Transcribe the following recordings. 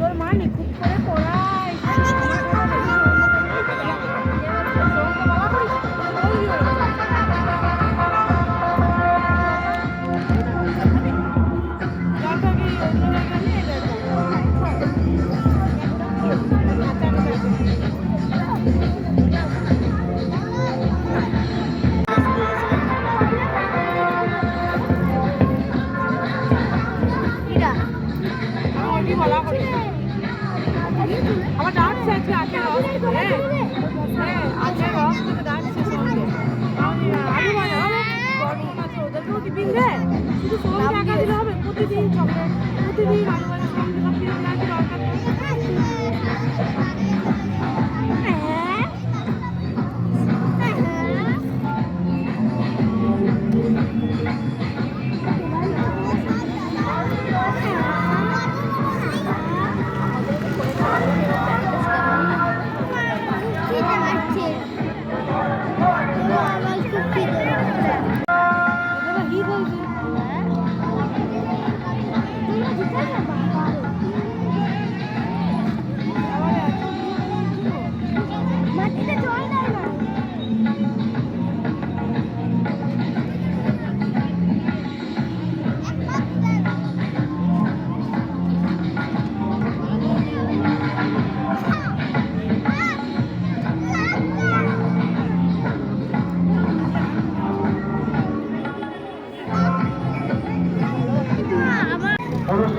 তোর মা নিখুঁত করে পড়ায় আমার আজকে আজকে রস খেতে হ্যাঁ হ্যাঁ আজকে রস আমি আলু গরম আছে ওদেরকেও টিফিন দে শুধু দিলে হবে প্রতিদিন চকলেট প্রতিদিন আলু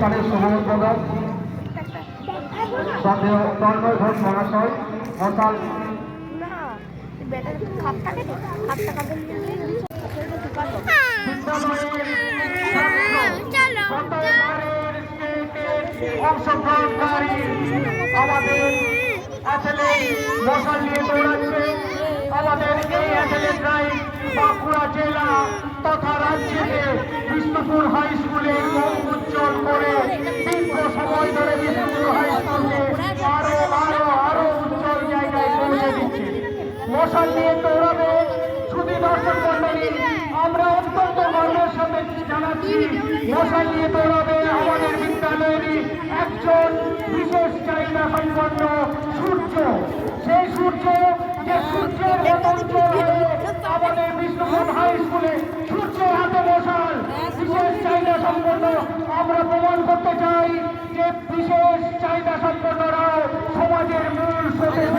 শুভ উদ্বোধক তন্ময় ঘোষ মহাশয় হরতাল অংশগ্রহণকারী আমাদের মশাল। নিয়ে দৌড়াচ্ছে আমাদের এই অ্যাথলেটরাই বাঁকুড়া জেলা তথা রাজ্যকে বিষ্ণুপুর হাই স্কুলের মুখ উজ্জ্বল করে দীর্ঘ সময় ধরে বিষ্ণুপুর হাই স্কুলকে আরও আরও আরও উজ্জ্বল জায়গায় পৌঁছে দিচ্ছে। মশাল নিয়ে দৌড়াবে আমরা অত্যন্ত সাথে জানাচ্ছি, মশাল নিয়ে দৌড়াবে আমাদের বিদ্যালয়েরই একজন সূর্য। সেই সূর্য, যে সূর্যের মতো উজ্জ্বল হয়ে আমাদের বিষ্ণুপুর হাই স্কুলে সূর্যের হাতে মশাল বিশেষ চাহিদা সম্পন্ন আমরা প্রমাণ করতে চাই যে বিশেষ চাহিদা সম্পন্নরাও সমাজের মূল স্রোতে